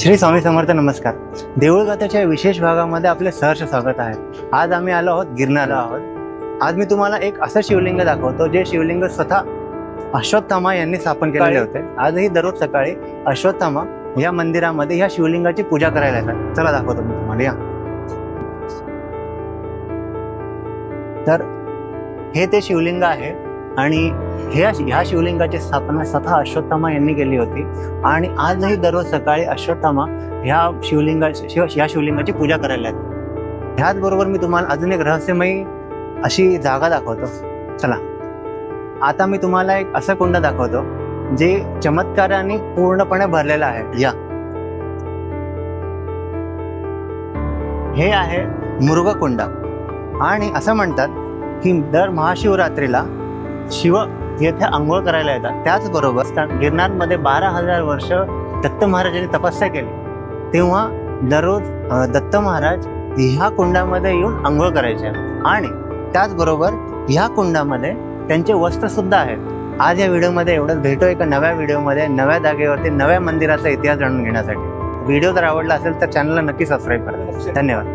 श्री स्वामी समर्थ नमस्कार. देऊळगाथाच्या विशेष भागामध्ये आपले सहर्ष स्वागत आहे. आज आम्ही आलो आहोत गिरणाला आहोत. आज मी तुम्हाला एक असं शिवलिंग दाखवतो जे शिवलिंग स्वतः अश्वत्थामा यांनी स्थापन केलेले होते. आजही दररोज सकाळी अश्वत्थामा या मंदिरामध्ये ह्या शिवलिंगाची पूजा करायला येतात. चला दाखवतो मी तुम्हाला. या. तर हे ते शिवलिंग आहे आणि ह्या ह्या शिवलिंगाची स्थापना स्वतः अश्वत्थामा यांनी केली होती. आणि आजही दररोज सकाळी अश्वत्थामा ह्या शिवलिंगा शिव ह्या शिवलिंगाची पूजा करायला येतात. ह्याचबरोबर मी तुम्हाला अजून एक रहस्यमयी अशी जागा दाखवतो. चला. आता मी तुम्हाला एक असं कुंड दाखवतो जे चमत्काराने पूर्णपणे भरलेलं आहे. या. हे आहे मृगकुंड आणि असं म्हणतात की दर महाशिवरात्रीला शिव येथे आंघोळ करायला येतात. त्याचबरोबर त्या बारा हजार वर्ष दत्त महाराजांनी तपस्या केली. तेव्हा दररोज दत्त महाराज ह्या कुंडामध्ये येऊन आंघोळ करायचे. आणि त्याचबरोबर ह्या कुंडामध्ये त्यांचे वस्त्र सुद्धा आहेत. आज या व्हिडिओमध्ये एवढंच. भेटू एका नव्या व्हिडिओमध्ये नव्या जागेवरती नव्या मंदिराचा इतिहास जाणून घेण्यासाठी. व्हिडिओ जर आवडला असेल तर चॅनलला नक्की सबस्क्राईब करा. धन्यवाद.